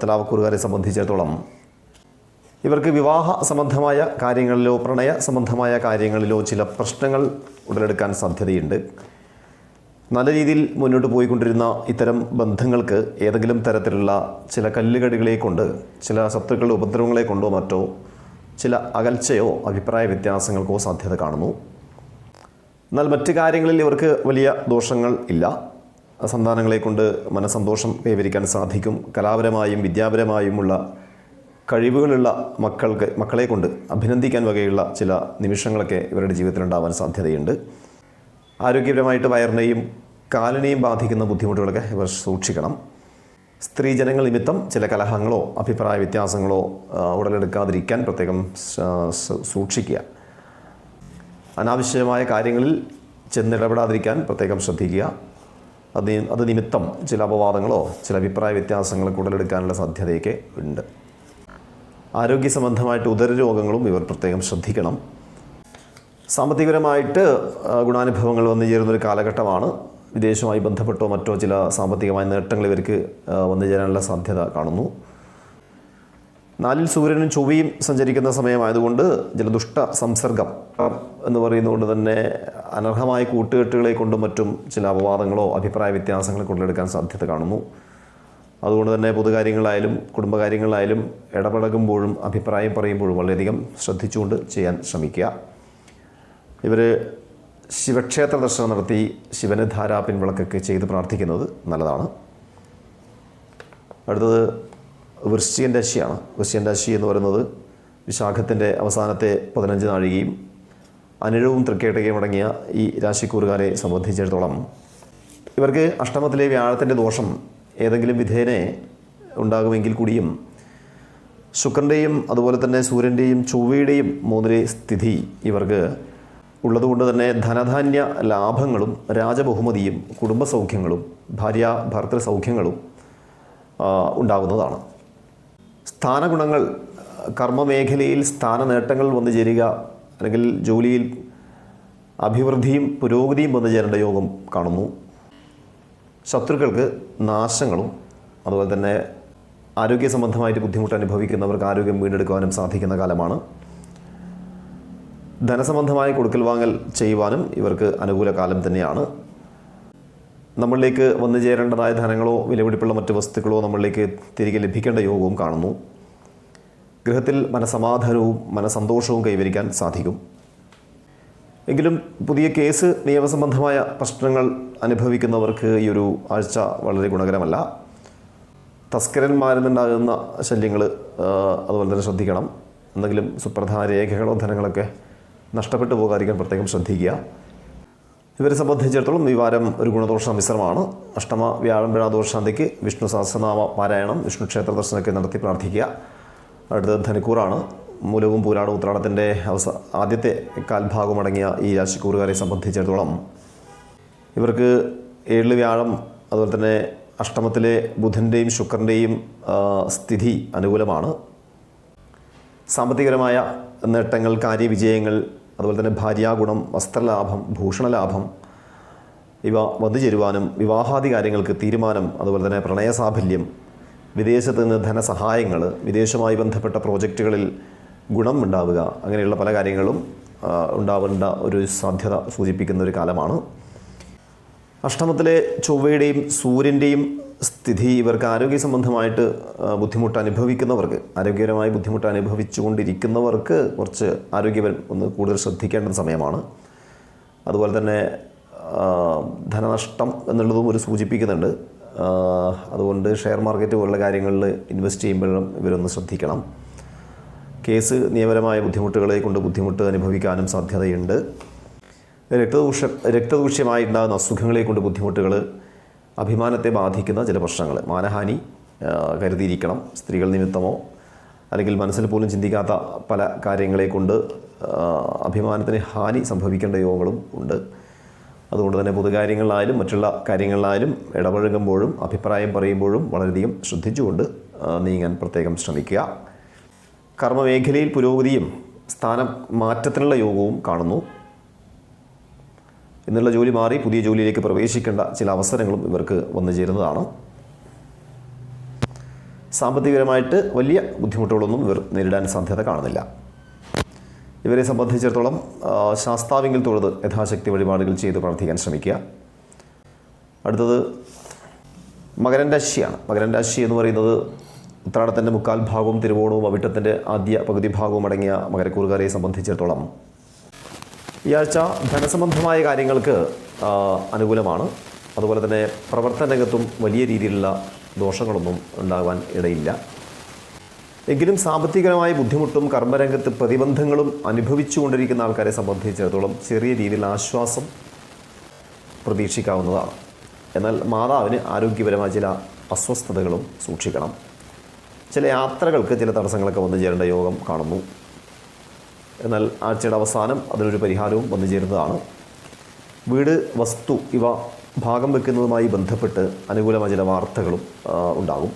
തുലാവക്കുറുകാരെ സംബന്ധിച്ചിടത്തോളം ഇവർക്ക് വിവാഹ സംബന്ധമായ കാര്യങ്ങളിലോ പ്രണയ സംബന്ധമായ കാര്യങ്ങളിലോ ചില പ്രശ്നങ്ങൾ ഉടലെടുക്കാൻ സാധ്യതയുണ്ട്. നല്ല രീതിയിൽ മുന്നോട്ട് പോയിക്കൊണ്ടിരുന്ന ഇത്തരം ബന്ധങ്ങൾക്ക് ഏതെങ്കിലും തരത്തിലുള്ള ചില കല്ലുകടികളെ കൊണ്ട് ചില ശത്രുക്കളുടെ ഉപദ്രവങ്ങളെ കൊണ്ടോ മറ്റോ ചില അകൽച്ചയോ അഭിപ്രായ വ്യത്യാസങ്ങൾക്കോ സാധ്യത കാണുന്നു. എന്നാൽ മറ്റ് കാര്യങ്ങളിൽ ഇവർക്ക് വലിയ ദോഷങ്ങൾ ഇല്ല. സന്താനങ്ങളെ കൊണ്ട് മനസ്സന്തോഷം കൈവരിക്കാൻ സാധിക്കും. കലാപരമായും വിദ്യാപരമായുമുള്ള കഴിവുകളുള്ള മക്കൾക്ക് മക്കളെ കൊണ്ട് അഭിനന്ദിക്കാൻ വകയുള്ള ചില നിമിഷങ്ങളൊക്കെ ഇവരുടെ ജീവിതത്തിലുണ്ടാവാൻ സാധ്യതയുണ്ട്. ആരോഗ്യപരമായിട്ട് വയറിനെയും കാലിനെയും ബാധിക്കുന്ന ബുദ്ധിമുട്ടുകളൊക്കെ ഇവർ സൂക്ഷിക്കണം. സ്ത്രീജനങ്ങൾ നിമിത്തം ചില കലഹങ്ങളോ അഭിപ്രായ വ്യത്യാസങ്ങളോ ഉടലെടുക്കാതിരിക്കാൻ പ്രത്യേകം സൂക്ഷിക്കുക. അനാവശ്യമായ കാര്യങ്ങളിൽ ചെന്നിടപെടാതിരിക്കാൻ പ്രത്യേകം ശ്രദ്ധിക്കുക. അത് അത് നിമിത്തം ചില അപവാദങ്ങളോ ചില അഭിപ്രായ വ്യത്യാസങ്ങൾ കൂടുതലെടുക്കാനുള്ള സാധ്യതയൊക്കെ ഉണ്ട്. ആരോഗ്യ സംബന്ധമായിട്ട് ഉദര രോഗങ്ങളും ഇവർ പ്രത്യേകം ശ്രദ്ധിക്കണം. സാമ്പത്തികപരമായിട്ട് ഗുണാനുഭവങ്ങൾ വന്നു ചേരുന്നൊരു കാലഘട്ടമാണ്. വിദേശവുമായി ബന്ധപ്പെട്ടോ മറ്റോ ചില സാമ്പത്തികമായ നേട്ടങ്ങൾ ഇവർക്ക് വന്നു ചേരാനുള്ള സാധ്യത കാണുന്നു. നാലിൽ സൂര്യനും ചൊവ്വയും സഞ്ചരിക്കുന്ന സമയമായതുകൊണ്ട് ജലദുഷ്ട സംസർഗം എന്ന് പറയുന്നതുകൊണ്ട് തന്നെ അനർഹമായ കൂട്ടുകെട്ടുകളെ കൊണ്ടും മറ്റും ചില അപവാദങ്ങളോ അഭിപ്രായ വ്യത്യാസങ്ങളോ കൊണ്ടെടുക്കാൻ സാധ്യത കാണുന്നു. അതുകൊണ്ട് തന്നെ പൊതുകാര്യങ്ങളായാലും കുടുംബകാര്യങ്ങളായാലും ഇടപഴകുമ്പോഴും അഭിപ്രായം പറയുമ്പോഴും വളരെയധികം ശ്രദ്ധിച്ചുകൊണ്ട് ചെയ്യാൻ ശ്രമിക്കുക. ഇവർ ശിവക്ഷേത്ര ദർശനം നടത്തി ശിവന് ധാരാ പിൻവിളക്കൊക്കെ ചെയ്ത് പ്രാർത്ഥിക്കുന്നത് നല്ലതാണ്. അടുത്തത് വൃശ്ചികൻ രാശിയാണ് വൃശ്ചികൻ രാശി എന്ന് പറയുന്നത് വിശാഖത്തിന്റെ അവസാനത്തെ പതിനഞ്ച് നാഴികയും അനിഴവും തൃക്കേട്ടകയും അടങ്ങിയ ഈ രാശിക്കൂറുകാരെ സംബന്ധിച്ചിടത്തോളം ഇവർക്ക് അഷ്ടമത്തിലെ വ്യാഴത്തിന്റെ ദോഷം ഏതെങ്കിലും വിധേനെ ഉണ്ടാകുമെങ്കിൽ കൂടിയും ശുക്രന്റെയും അതുപോലെ തന്നെ സൂര്യന്റെയും ചൊവ്വയുടെയും മൂന്നിലെ സ്ഥിതി ഇവർക്ക് ഉള്ളതുകൊണ്ട് തന്നെ ധനധാന്യ ലാഭങ്ങളും രാജബഹുമതിയും കുടുംബസൗഖ്യങ്ങളും ഭാര്യ ഭർത്തൃ സൗഖ്യങ്ങളും ഉണ്ടാകുന്നതാണ്. സ്ഥാനഗുണങ്ങൾ കർമ്മമേഖലയിൽ സ്ഥാന നേട്ടങ്ങൾ വന്നു ചേരുക അല്ലെങ്കിൽ ജോലിയിൽ അഭിവൃദ്ധിയും പുരോഗതിയും വന്നു ചേരേണ്ട യോഗം കാണുന്നു. ശത്രുക്കൾക്ക് നാശങ്ങളും അതുപോലെ തന്നെ ആരോഗ്യ സംബന്ധമായിട്ട് ബുദ്ധിമുട്ട് അനുഭവിക്കുന്നവർക്ക് ആരോഗ്യം വീണ്ടെടുക്കുവാനും സാധിക്കുന്ന കാലമാണ്. ധനസംബന്ധമായ കൊടുക്കൽ വാങ്ങൽ ചെയ്യുവാനും ഇവർക്ക് അനുകൂല കാലം തന്നെയാണ്. നമ്മളിലേക്ക് വന്നു ചേരേണ്ടതായ ധനങ്ങളോ വിലപിടിപ്പുള്ള മറ്റ് വസ്തുക്കളോ നമ്മളിലേക്ക് തിരികെ ലഭിക്കേണ്ട യോഗവും കാണുന്നു. ഗൃഹത്തിൽ മനസമാധാനവും മനസന്തോഷവും കൈവരിക്കാൻ സാധിക്കും. എങ്കിലും പുതിയ കേസ് നിയമസംബന്ധമായ പ്രശ്നങ്ങൾ അനുഭവിക്കുന്നവർക്ക് ഈ ഒരു ആഴ്ച വളരെ ഗുണകരമല്ല. തസ്കരന്മാരിൽ നിന്നുണ്ടാകുന്ന ശല്യങ്ങൾ അതുപോലെ തന്നെ ശ്രദ്ധിക്കണം. എന്തെങ്കിലും സുപ്രധാന രേഖകളോ ധനങ്ങളൊക്കെ നഷ്ടപ്പെട്ടു പോകാതിരിക്കാൻ പ്രത്യേകം ശ്രദ്ധിക്കുക. ഇവരെ സംബന്ധിച്ചിടത്തോളം ഈ വാരം ഒരു ഗുണദോഷ മിശ്രമാണ്. അഷ്ടമ വ്യാഴം ദോഷാന്തിക്ക് വിഷ്ണു സഹസ്രനാമ പാരായണം വിഷ്ണു ക്ഷേത്ര ദർശനമൊക്കെ നടത്തി പ്രാർത്ഥിക്കുക. അടുത്തത് ധനുക്കൂറാണ്. മൂലവും പുരാണ ഉത്രാടത്തിന്റെ അവസ ആദ്യത്തെ കാൽഭാഗമടങ്ങിയ ഈ രാശിക്കൂറുകാരെ സംബന്ധിച്ചിടത്തോളം. ഇവർക്ക് ഏഴ് വ്യാഴം അതുപോലെ തന്നെ അഷ്ടമത്തിലെ ബുധന്റെയും ശുക്രന്റെയും സ്ഥിതി അനുകൂലമാണ്. സാമ്പത്തികപരമായ നേട്ടങ്ങൾ കാര്യവിജയങ്ങൾ അതുപോലെ തന്നെ ഭാര്യാഗുണം വസ്ത്രലാഭം ഭൂഷണലാഭം ഇവ വന്നു ചേരുവാനും വിവാഹാദി കാര്യങ്ങൾക്ക് തീരുമാനം അതുപോലെ തന്നെ പ്രണയസാഫല്യം വിദേശത്ത് നിന്ന് ധനസഹായങ്ങൾ വിദേശമായി ബന്ധപ്പെട്ട പ്രോജക്റ്റുകളിൽ ഗുണം ഉണ്ടാവുക അങ്ങനെയുള്ള പല കാര്യങ്ങളും ഉണ്ടാവേണ്ട ഒരു സാധ്യത സൂചിപ്പിക്കുന്ന ഒരു കാലമാണ്. അഷ്ടമത്തിലെ ചൊവ്വയുടെയും സൂര്യന്റെയും സ്ഥിതി ഇവർക്ക് ആരോഗ്യ സംബന്ധമായിട്ട് ബുദ്ധിമുട്ട് അനുഭവിക്കുന്നവർക്ക് ആരോഗ്യപരമായി ബുദ്ധിമുട്ട് അനുഭവിച്ചുകൊണ്ടിരിക്കുന്നവർക്ക് കുറച്ച് ആരോഗ്യപരം ഒന്ന് കൂടുതൽ ശ്രദ്ധിക്കേണ്ട സമയമാണ്. അതുപോലെ തന്നെ ധനനഷ്ടം എന്നുള്ളതും ഒരു സൂചിപ്പിക്കുന്നുണ്ട്. അതുകൊണ്ട് ഷെയർ മാർക്കറ്റ് പോലുള്ള കാര്യങ്ങളിൽ ഇൻവെസ്റ്റ് ചെയ്യുമ്പോഴും ഇവരൊന്ന് ശ്രദ്ധിക്കണം. കേസ് നിയമപരമായ ബുദ്ധിമുട്ടുകളെ കൊണ്ട് ബുദ്ധിമുട്ട് അനുഭവിക്കാനും സാധ്യതയുണ്ട്. രക്തദൂഷ രക്തദൂഷ്യമായിട്ടുണ്ടാകുന്ന അസുഖങ്ങളെ കൊണ്ട് ബുദ്ധിമുട്ടുകൾ അഭിമാനത്തെ ബാധിക്കുന്ന ചില പ്രശ്നങ്ങൾ മാനഹാനി കരുതിയിരിക്കണം സ്ത്രീകൾ നിമിത്തമോ അല്ലെങ്കിൽ മനസ്സിൽ പോലും ചിന്തിക്കാത്ത പല കാര്യങ്ങളെ കൊണ്ട് അഭിമാനത്തിന് ഹാനി സംഭവിക്കേണ്ട യോഗങ്ങളും ഉണ്ട്. അതുകൊണ്ട് തന്നെ പൊതുകാര്യങ്ങളിലായാലും മറ്റുള്ള കാര്യങ്ങളിലായാലും ഇടപഴകുമ്പോഴും അഭിപ്രായം പറയുമ്പോഴും വളരെയധികം ശ്രദ്ധിച്ചുകൊണ്ട് നീങ്ങാൻ പ്രത്യേകം ശ്രമിക്കുക. കർമ്മമേഖലയിൽ പുരോഗതിയും സ്ഥാനം മാറ്റത്തിനുള്ള യോഗവും കാണുന്നു. ഇന്നുള്ള ജോലി മാറി പുതിയ ജോലിയിലേക്ക് പ്രവേശിക്കേണ്ട ചില അവസരങ്ങളും ഇവർക്ക് വന്നു ചേരുന്നതാണ്. സാമ്പത്തികപരമായിട്ട് വലിയ ബുദ്ധിമുട്ടുകളൊന്നും ഇവർ നേരിടാൻ സാധ്യത കാണുന്നില്ല. ഇവരെ സംബന്ധിച്ചിടത്തോളം ശാസ്താവിങ്കിൽ തൊഴുത് യഥാശക്തി വഴിപാടുകൾ ചെയ്ത് പ്രവർത്തിക്കാൻ ശ്രമിക്കുക. അടുത്തത് മകരൻ രാശിയാണ്. മകരൻ രാശി എന്ന് പറയുന്നത് ഉത്രാടത്തിന്റെ മുക്കാൽ ഭാഗവും തിരുവോണവും അവിട്ടത്തിന്റെ ആദ്യ പകുതി ഭാഗവും അടങ്ങിയ മകരക്കൂറുകാരെ സംബന്ധിച്ചിടത്തോളം ഈ ആഴ്ച ധനസംബന്ധമായ കാര്യങ്ങൾക്ക് അനുകൂലമാണ്. അതുപോലെ തന്നെ പ്രവർത്തന രംഗത്തും വലിയ രീതിയിലുള്ള ദോഷങ്ങളൊന്നും ഉണ്ടാകാൻ ഇടയില്ല. എങ്കിലും സാമ്പത്തികമായ ബുദ്ധിമുട്ടും കർമ്മരംഗത്ത് പ്രതിബന്ധങ്ങളും അനുഭവിച്ചുകൊണ്ടിരിക്കുന്ന ആൾക്കാരെ സംബന്ധിച്ചിടത്തോളം ചെറിയ രീതിയിൽ ആശ്വാസം പ്രതീക്ഷിക്കാവുന്നതാണ്. എന്നാൽ മാതാവിന് ആരോഗ്യപരമായ ചില അസ്വസ്ഥതകളും സൂക്ഷിക്കണം. ചില യാത്രകൾക്ക് ചില തടസ്സങ്ങളൊക്കെ വന്നു ചേരേണ്ട യോഗം കാണുന്നു. എന്നാൽ ആഴ്ചയുടെ അവസാനം അതിനൊരു പരിഹാരവും വന്നു ചേരുന്നതാണ്. വീട് വസ്തു ഇവ ഭാഗം വെക്കുന്നതുമായി ബന്ധപ്പെട്ട് അനുകൂലമായ ചില വാർത്തകളും ഉണ്ടാകും.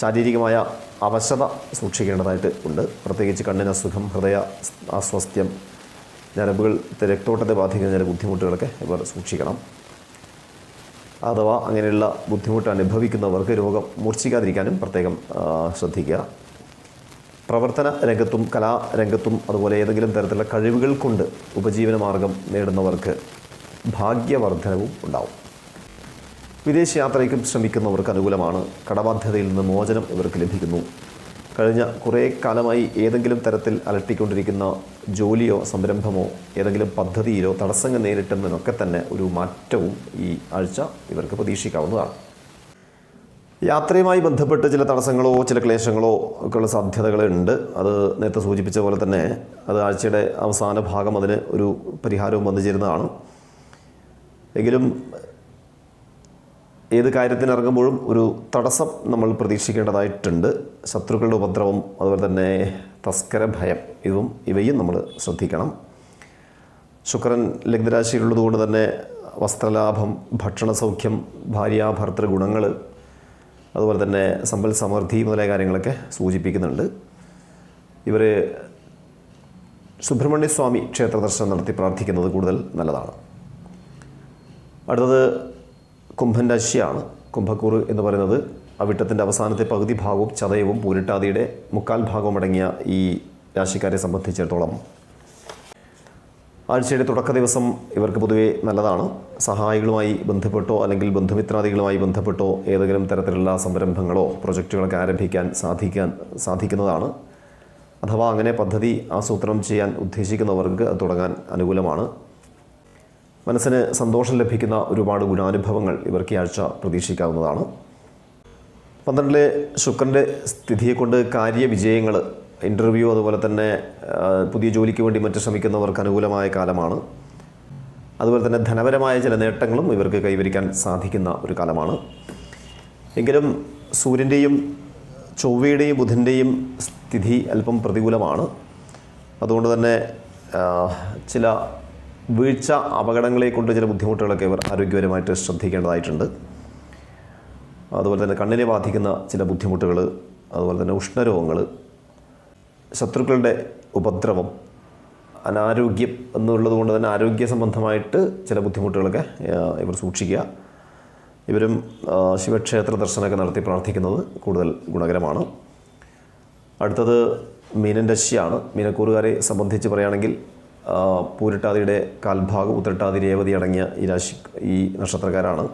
ശാരീരികമായ അവശത സൂക്ഷിക്കേണ്ടതായിട്ട് ഉണ്ട്. പ്രത്യേകിച്ച് കണ്ണിന് അസുഖം ഹൃദയ അസ്വസ്ഥ്യം ഞരമ്പുകൾ രക്തോട്ടത്തെ ബാധിക്കുന്ന ചില ബുദ്ധിമുട്ടുകളൊക്കെ ഇവർ സൂക്ഷിക്കണം. അഥവാ അങ്ങനെയുള്ള ബുദ്ധിമുട്ട് അനുഭവിക്കുന്നവർക്ക് രോഗം മൂർച്ഛിക്കാതിരിക്കാനും പ്രത്യേകം ശ്രദ്ധിക്കുക. പ്രവർത്തന രംഗത്തും കലാരംഗത്തും അതുപോലെ ഏതെങ്കിലും തരത്തിലുള്ള കഴിവുകൾ കൊണ്ട് ഉപജീവന മാർഗം നേടുന്നവർക്ക് ഭാഗ്യവർദ്ധനവും ഉണ്ടാവും. വിദേശ യാത്രയ്ക്കും ശ്രമിക്കുന്നവർക്ക് അനുകൂലമാണ്. കടബാധ്യതയിൽ നിന്ന് മോചനം ഇവർക്ക് ലഭിക്കുന്നു. കഴിഞ്ഞ കുറേ കാലമായി ഏതെങ്കിലും തരത്തിൽ അലട്ടിക്കൊണ്ടിരിക്കുന്ന ജോലിയോ സംരംഭമോ ഏതെങ്കിലും പദ്ധതിയിലോ തടസ്സങ്ങൾ നേരിട്ടുന്നതിനൊക്കെ തന്നെ ഒരു മാറ്റവും ഈ ആഴ്ച ഇവർക്ക് പ്രതീക്ഷിക്കാവുന്നതാണ്. യാത്രയുമായി ബന്ധപ്പെട്ട് ചില തടസ്സങ്ങളോ ചില ക്ലേശങ്ങളോ ഒക്കെയുള്ള സാധ്യതകളുണ്ട്. അത് നേരത്തെ സൂചിപ്പിച്ച പോലെ തന്നെ അത് ആഴ്ചയുടെ അവസാന ഭാഗം അതിന് ഒരു പരിഹാരവും വന്നു ചേരുന്നതാണ്. എങ്കിലും ഏത് കാര്യത്തിനിറങ്ങുമ്പോഴും ഒരു തടസ്സം നമ്മൾ പ്രതീക്ഷിക്കേണ്ടതായിട്ടുണ്ട്. ശത്രുക്കളുടെ ഉപദ്രവം അതുപോലെ തന്നെ തസ്കര ഭയം ഇതും ഇവയും നമ്മൾ ശ്രദ്ധിക്കണം. ശുക്രൻ ലഗ്നരാശിയിലുള്ളതുകൊണ്ട് തന്നെ വസ്ത്രലാഭം ഭക്ഷണ സൗഖ്യം ഭാര്യാഭർത്തൃ ഗുണങ്ങൾ അതുപോലെ തന്നെ സമ്പൽ സമൃദ്ധി മുതലായ കാര്യങ്ങളൊക്കെ സൂചിപ്പിക്കുന്നുണ്ട്. ഇവർ സുബ്രഹ്മണ്യ സ്വാമി ക്ഷേത്ര ദർശനം നടത്തി പ്രാർത്ഥിക്കുന്നത് കൂടുതൽ നല്ലതാണ്. അടുത്തത് കുംഭൻ കുംഭക്കൂറ് എന്ന് പറയുന്നത് അവിട്ടത്തിന്റെ അവസാനത്തെ പകുതി ഭാഗവും ചതയവും പൂരിട്ടാതിയുടെ മുക്കാൽ ഭാഗവും അടങ്ങിയ ഈ രാശിക്കാരെ സംബന്ധിച്ചിടത്തോളം. ആഴ്ചയുടെ തുടക്ക ദിവസം ഇവർക്ക് പൊതുവെ നല്ലതാണ്. സഹായികളുമായി ബന്ധപ്പെട്ടോ അല്ലെങ്കിൽ ബന്ധുമിത്രാദികളുമായി ബന്ധപ്പെട്ടോ ഏതെങ്കിലും തരത്തിലുള്ള സംരംഭങ്ങളോ പ്രൊജക്റ്റുകളൊക്കെ ആരംഭിക്കാൻ സാധിക്കാൻ സാധിക്കുന്നതാണ്. അഥവാ അങ്ങനെ പദ്ധതി ആസൂത്രണം ചെയ്യാൻ ഉദ്ദേശിക്കുന്നവർക്ക് തുടങ്ങാൻ അനുകൂലമാണ്. മനസ്സിന് സന്തോഷം ലഭിക്കുന്ന ഒരുപാട് ഗുണാനുഭവങ്ങൾ ഇവർക്ക് ഈ ആഴ്ച പ്രതീക്ഷിക്കാവുന്നതാണ്. പന്ത്രണ്ടിലെ ശുക്രന്റെ സ്ഥിതിയെ കൊണ്ട് കാര്യവിജയങ്ങൾ ഇന്റർവ്യൂ അതുപോലെ തന്നെ പുതിയ ജോലിക്ക് വേണ്ടി മറ്റ് ശ്രമിക്കുന്നവർക്ക് അനുകൂലമായ കാലമാണ്. അതുപോലെ തന്നെ ധനപരമായ ചില നേട്ടങ്ങളും ഇവർക്ക് കൈവരിക്കാൻ സാധിക്കുന്ന ഒരു കാലമാണ്. എങ്കിലും സൂര്യന്റെയും ചൊവ്വയുടെയും ബുധന്റെയും സ്ഥിതി അല്പം പ്രതികൂലമാണ്. അതുകൊണ്ട് തന്നെ ചില വീഴ്ച അപകടങ്ങളെ കൊണ്ട് ചില ബുദ്ധിമുട്ടുകളൊക്കെ ഇവർ ആരോഗ്യപരമായിട്ട് ശ്രദ്ധിക്കേണ്ടതായിട്ടുണ്ട്. അതുപോലെ തന്നെ കണ്ണിനെ ബാധിക്കുന്ന ചില ബുദ്ധിമുട്ടുകൾ അതുപോലെ തന്നെ ഉഷ്ണരോഗങ്ങൾ ശത്രുക്കളുടെ ഉപദ്രവം അനാരോഗ്യം എന്നുള്ളത് കൊണ്ട് തന്നെ ആരോഗ്യ സംബന്ധമായിട്ട് ചില ബുദ്ധിമുട്ടുകളൊക്കെ ഇവർ സൂക്ഷിക്കുക. ഇവരും ശിവക്ഷേത്ര ദർശനമൊക്കെ നടത്തി പ്രാർത്ഥിക്കുന്നത് കൂടുതൽ ഗുണകരമാണ്. അടുത്തത് മീനൻ രശിയാണ് മീനക്കൂറുകാരെ സംബന്ധിച്ച് പറയുകയാണെങ്കിൽ പൂരിട്ടാതിയുടെ കാൽഭാഗം ഉത്തരട്ടാതി രേവതി അടങ്ങിയ ഈ രാശി ഈ നക്ഷത്രക്കാരാണ്.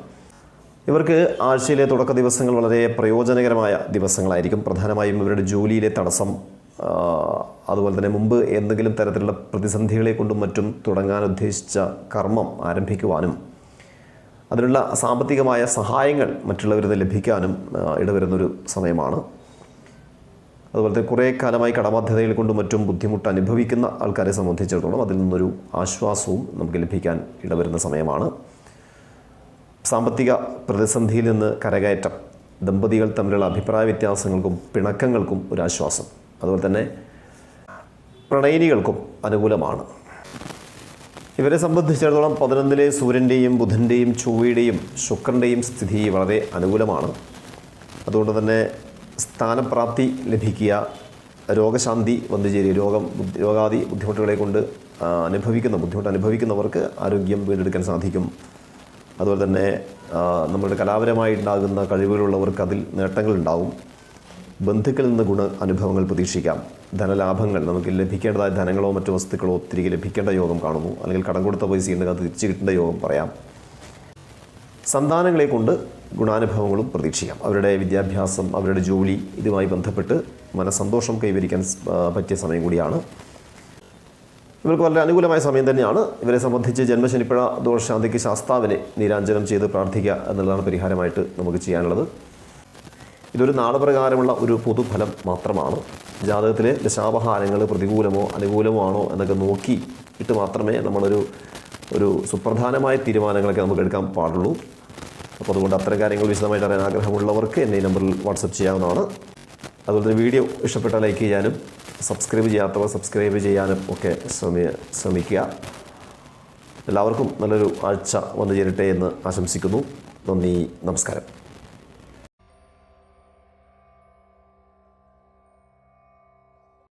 ഇവർക്ക് ആഴ്ചയിലെ തുടക്ക ദിവസങ്ങൾ വളരെ പ്രയോജനകരമായ ദിവസങ്ങളായിരിക്കും. പ്രധാനമായും ഇവരുടെ ജോലിയിലെ തടസ്സം അതുപോലെ തന്നെ മുമ്പ് എന്തെങ്കിലും തരത്തിലുള്ള പ്രതിസന്ധികളെ കൊണ്ടും മറ്റും തുടങ്ങാൻ ഉദ്ദേശിച്ച കർമ്മം ആരംഭിക്കുവാനും അതിനുള്ള സാമ്പത്തികമായ സഹായങ്ങൾ മറ്റുള്ളവരിൽ നിന്ന് ലഭിക്കാനും ഇടവരുന്നൊരു സമയമാണ്. അതുപോലെ തന്നെ കുറേ കാലമായി കടബാധ്യതകൾ കൊണ്ടും മറ്റും ബുദ്ധിമുട്ട് അനുഭവിക്കുന്ന ആൾക്കാരെ സംബന്ധിച്ചിടത്തോളം അതിൽ നിന്നൊരു ആശ്വാസവും നമുക്ക് ലഭിക്കാൻ ഇടവരുന്ന സമയമാണ്. സാമ്പത്തിക പ്രതിസന്ധിയിൽ നിന്ന് കരകയറ്റം ദമ്പതികൾ തമ്മിലുള്ള അഭിപ്രായ വ്യത്യാസങ്ങൾക്കും പിണക്കങ്ങൾക്കും ഒരു ആശ്വാസം. അതുപോലെ തന്നെ പ്രണയിനികൾക്കും അനുകൂലമാണ്. ഇവരെ സംബന്ധിച്ചിടത്തോളം പതിനൊന്നിലെ സൂര്യന്റെയും ബുധന്റെയും ചൊവ്വയുടെയും ശുക്രന്റെയും സ്ഥിതി വളരെ അനുകൂലമാണ്. അതുകൊണ്ട് തന്നെ സ്ഥാനപ്രാപ്തി ലഭിക്കുക രോഗശാന്തി വന്നു ചേരുക രോഗം രോഗാദി ബുദ്ധിമുട്ടുകളെ കൊണ്ട് അനുഭവിക്കുന്ന ബുദ്ധിമുട്ട് അനുഭവിക്കുന്നവർക്ക് ആരോഗ്യം വീണ്ടെടുക്കാൻ സാധിക്കും. അതുപോലെ തന്നെ നമ്മുടെ കലാപരമായിട്ടുണ്ടാകുന്ന കഴിവുകളുള്ളവർക്ക് അതിൽ നേട്ടങ്ങളുണ്ടാവും. ബന്ധുക്കളിൽ നിന്ന് ഗുണ അനുഭവങ്ങൾ പ്രതീക്ഷിക്കാം. ധനലാഭങ്ങൾ നമുക്ക് ലഭിക്കേണ്ടതായ ധനങ്ങളോ മറ്റു വസ്തുക്കളോ തിരികെ ലഭിക്കേണ്ട യോഗം കാണുന്നു. അല്ലെങ്കിൽ കടം കൊടുത്ത പൈസ ഉണ്ടെങ്കിൽ അത് തിരിച്ചു കിട്ടേണ്ട യോഗം പറയാം. സന്താനങ്ങളെ കൊണ്ട് ഗുണാനുഭവങ്ങളും പ്രതീക്ഷിക്കാം. അവരുടെ വിദ്യാഭ്യാസം അവരുടെ ജോലി ഇതുമായി ബന്ധപ്പെട്ട് മനസ്സന്തോഷം കൈവരിക്കാൻ പറ്റിയ സമയം കൂടിയാണ്. ഇവർക്ക് വളരെ അനുകൂലമായ സമയം തന്നെയാണ്. ഇവരെ സംബന്ധിച്ച് ജന്മശനിപ്പഴ ദോഷശാന്തിക്ക് ശാസ്താവിനെ നീരാഞ്ജനം ചെയ്ത് പ്രാർത്ഥിക്കുക എന്നുള്ളതാണ് പരിഹാരമായിട്ട് നമുക്ക് ചെയ്യാനുള്ളത്. ഇതൊരു നാടപ്രകാരമുള്ള ഒരു പൊതുഫലം മാത്രമാണ്. ജാതകത്തിലെ ദശാപഹാരങ്ങൾ പ്രതികൂലമോ അനുകൂലമോ ആണോ എന്നൊക്കെ നോക്കി ഇട്ട് മാത്രമേ നമ്മളൊരു ഒരു സുപ്രധാനമായ തീരുമാനങ്ങളൊക്കെ നമുക്ക് എടുക്കാൻ പാടുള്ളൂ. അപ്പോൾ അതുകൊണ്ട് അത്തരം കാര്യങ്ങൾ വിശദമായിട്ട് അറിയാൻ ആഗ്രഹമുള്ളവർക്ക് എന്നെ ഈ നമ്പറിൽ വാട്സപ്പ് ചെയ്യാവുന്നതാണ്. അതുപോലെ തന്നെ വീഡിയോ ഇഷ്ടപ്പെട്ടാൽ ലൈക്ക് ചെയ്യാനും സബ്സ്ക്രൈബ് ചെയ്യാത്തവർ സബ്സ്ക്രൈബ് ചെയ്യാനും ഒക്കെ ശ്രമി ശ്രമിക്കുക. എല്ലാവർക്കും നല്ലൊരു ആഴ്ച വന്നു ചേരട്ടെ എന്ന് ആശംസിക്കുന്നു. നന്ദി നമസ്കാരം.